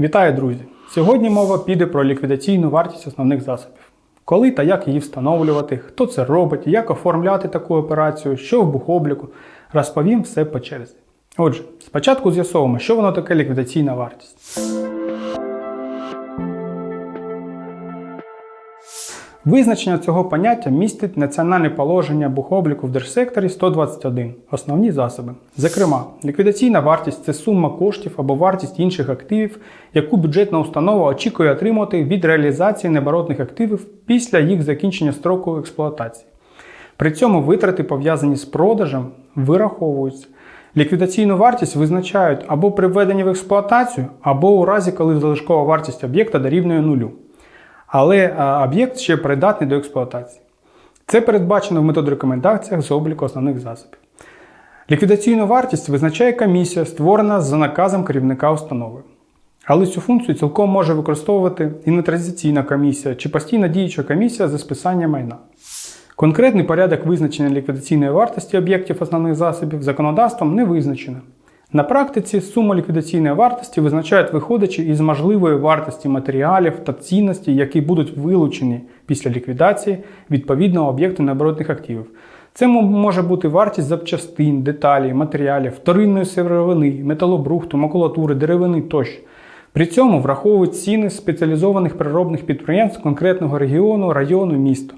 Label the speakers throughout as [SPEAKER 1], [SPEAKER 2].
[SPEAKER 1] Вітаю, друзі! Сьогодні мова піде про ліквідаційну вартість основних засобів. Коли та як її встановлювати, хто це робить, як оформляти таку операцію, що в бухобліку, розповім все по черзі. Отже, спочатку з'ясовуємо, що воно таке ліквідаційна вартість. Визначення цього поняття містить національне положення бухобліку в держсекторі 121 основні засоби. Зокрема, ліквідаційна вартість це сума коштів або вартість інших активів, яку бюджетна установа очікує отримати від реалізації необоротних активів після їх закінчення строку експлуатації. При цьому витрати, пов'язані з продажем, вираховуються. Ліквідаційну вартість визначають або при введенні в експлуатацію, або у разі, коли залишкова вартість об'єкта дорівнює нулю але об'єкт ще придатний до експлуатації. Це передбачено в методрекомендаціях з обліку основних засобів. Ліквідаційну вартість визначає комісія, створена за наказом керівника установи. Але цю функцію цілком може використовувати інвентаризаційна комісія чи постійна діюча комісія за списання майна. Конкретний порядок визначення ліквідаційної вартості об'єктів основних засобів законодавством не визначено. На практиці суму ліквідаційної вартості визначають виходячи із можливої вартості матеріалів та цінностей, які будуть вилучені після ліквідації відповідного об'єкту необоротних активів. Це може бути вартість запчастин, деталей, матеріалів, вторинної сировини, металобрухту, макулатури, деревини тощо. При цьому враховують ціни спеціалізованих переробних підприємств конкретного регіону, району, міста.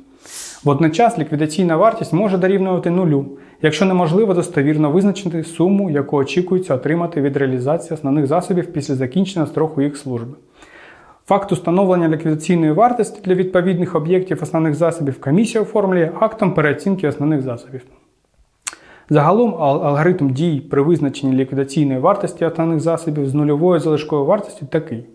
[SPEAKER 1] Водночас ліквідаційна вартість може дорівнювати нулю, якщо неможливо достовірно визначити суму, яку очікується отримати від реалізації основних засобів після закінчення строку їх служби. Факт установлення ліквідаційної вартості для відповідних об'єктів основних засобів комісія оформлює актом переоцінки основних засобів. Загалом алгоритм дій при визначенні ліквідаційної вартості основних засобів з нульовою залишковою вартістю такий.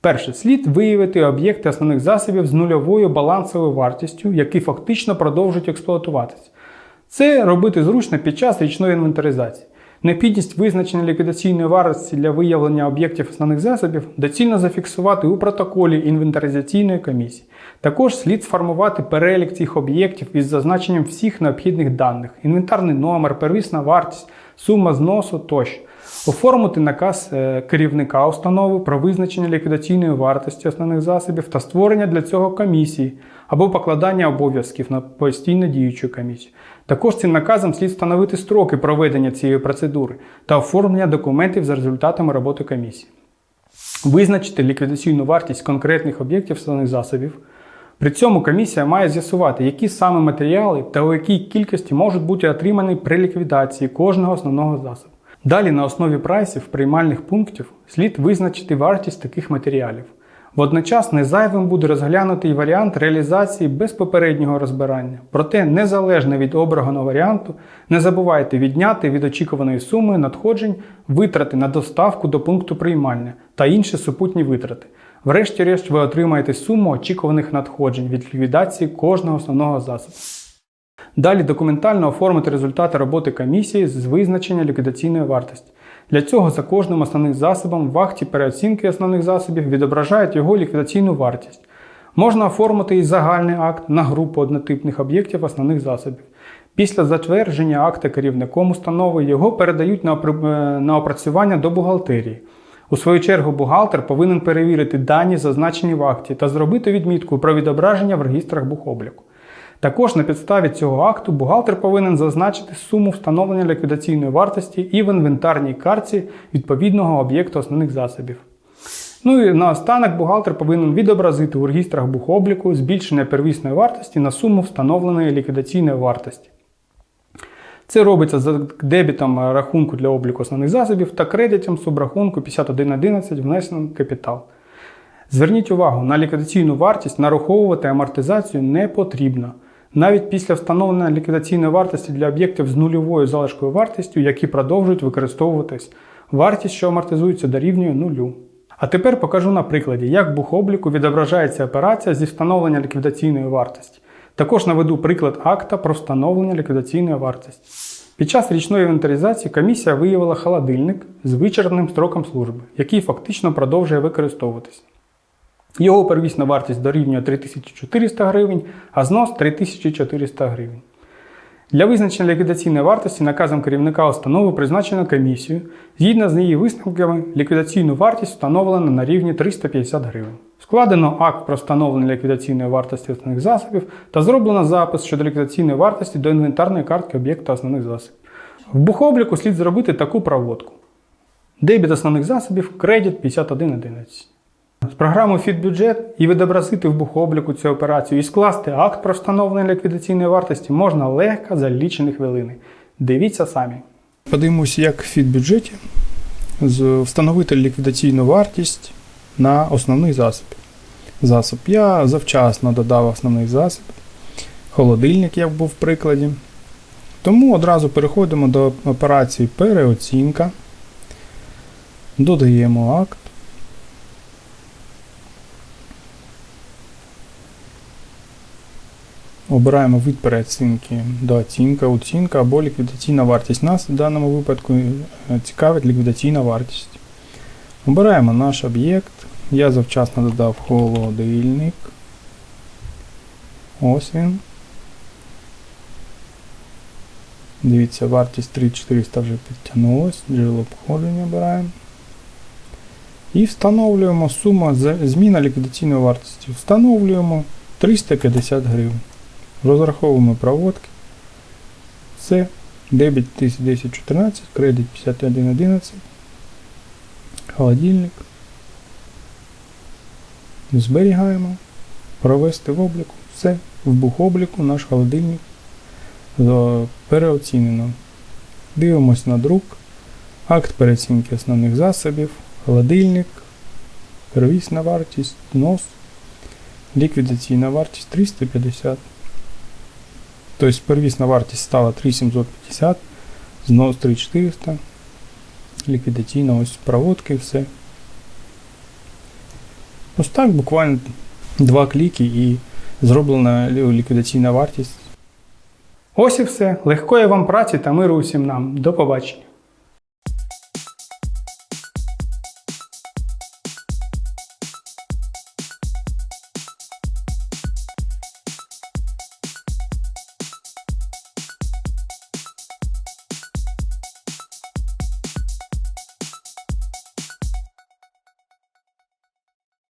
[SPEAKER 1] Перше, слід виявити об'єкти основних засобів з нульовою балансовою вартістю, які фактично продовжують експлуатуватися. Це робити зручно під час річної інвентаризації. Необхідність визначення ліквідаційної вартості для виявлення об'єктів основних засобів доцільно зафіксувати у протоколі інвентаризаційної комісії. Також слід сформувати перелік цих об'єктів із зазначенням всіх необхідних даних: інвентарний номер, первісна вартість, сума зносу тощо. Оформити наказ е, керівника установи про визначення ліквідаційної вартості основних засобів та створення для цього комісії або покладання обов'язків на постійно діючу комісію. Також цим наказом слід встановити строки проведення цієї процедури та оформлення документів за результатами роботи комісії. Визначити ліквідаційну вартість конкретних об'єктів основних засобів. При цьому комісія має з'ясувати, які саме матеріали та у якій кількості можуть бути отримані при ліквідації кожного основного засобу. Далі на основі прайсів приймальних пунктів слід визначити вартість таких матеріалів. Водночас незайвим буде розглянутий варіант реалізації без попереднього розбирання. Проте, незалежно від обраного варіанту, не забувайте відняти від очікуваної суми надходжень витрати на доставку до пункту приймання та інші супутні витрати. Врешті-решт, ви отримаєте суму очікуваних надходжень від ліквідації кожного основного засобу. Далі документально оформити результати роботи комісії з визначення ліквідаційної вартості. Для цього за кожним основним засобом в акті переоцінки основних засобів відображають його ліквідаційну вартість. Можна оформити і загальний акт на групу однотипних об'єктів основних засобів. Після затвердження акта керівником установи його передають на опрацювання до бухгалтерії. У свою чергу бухгалтер повинен перевірити дані, зазначені в акті, та зробити відмітку про відображення в регістрах бухобліку. Також на підставі цього акту бухгалтер повинен зазначити суму встановлення ліквідаційної вартості і в інвентарній карті відповідного об'єкту основних засобів. Ну і наостанок бухгалтер повинен відобразити у регістрах бухобліку збільшення первісної вартості на суму встановленої ліквідаційної вартості. Це робиться за дебітом рахунку для обліку основних засобів та кредитом субрахунку 5111 внесений капітал. Зверніть увагу, на ліквідаційну вартість нараховувати амортизацію не потрібно. Навіть після встановлення ліквідаційної вартості для об'єктів з нульовою залишкою вартістю, які продовжують використовуватись, вартість, що амортизується, дорівнює нулю. А тепер покажу на прикладі, як в бухобліку відображається операція зі встановлення ліквідаційної вартості. Також наведу приклад акта про встановлення ліквідаційної вартості. Під час річної інвентаризації комісія виявила холодильник з вичерпним строком служби, який фактично продовжує використовуватись. Його первісна вартість дорівнює 3400 гривень, а знос 3400 гривень. Для визначення ліквідаційної вартості наказом керівника установи призначено комісію. Згідно з її висновками, ліквідаційну вартість встановлено на рівні 350 гривень. Складено акт про встановлення ліквідаційної вартості основних засобів та зроблено запис щодо ліквідаційної вартості до інвентарної картки об'єкта основних засобів. В бухобліку слід зробити таку проводку. Дебіт основних засобів кредит 5111. З програмою «Фітбюджет» і відобразити в бухобліку цю операцію і скласти акт про встановлення ліквідаційної вартості можна легко за лічені хвилини. Дивіться самі. Подивимося, як в «Фітбюджеті» встановити ліквідаційну вартість на основний засіб. Засоб. Я завчасно додав основний засіб. Холодильник, як був в прикладі. Тому одразу переходимо до операції переоцінка. Додаємо акт. Обираємо вид переоцінки до оцінка, оцінка або ліквідаційна вартість. Нас в даному випадку е, цікавить ліквідаційна вартість. Обираємо наш об'єкт. Я завчасно додав холодильник. Ось він. Дивіться, вартість 3400 вже підтягнулась. Джерело походження обираємо. І встановлюємо суму зміна ліквідаційної вартості. Встановлюємо 350 гривень. Розраховуємо проводки. Це дебіт 1014, кредит 5111, холодильник. Зберігаємо. Провести в обліку. Все. В бухобліку наш холодильник переоцінено. Дивимось на друк. Акт переоцінки основних засобів, холодильник, первісна вартість, нос, ліквідаційна вартість 350. Тобто первісна вартість стала 3750, знос 3400, ліквідаційна ось проводки, все. Ось так буквально два кліки і зроблена ліквідаційна вартість. Ось і все. Легкої вам праці та миру усім нам. До побачення.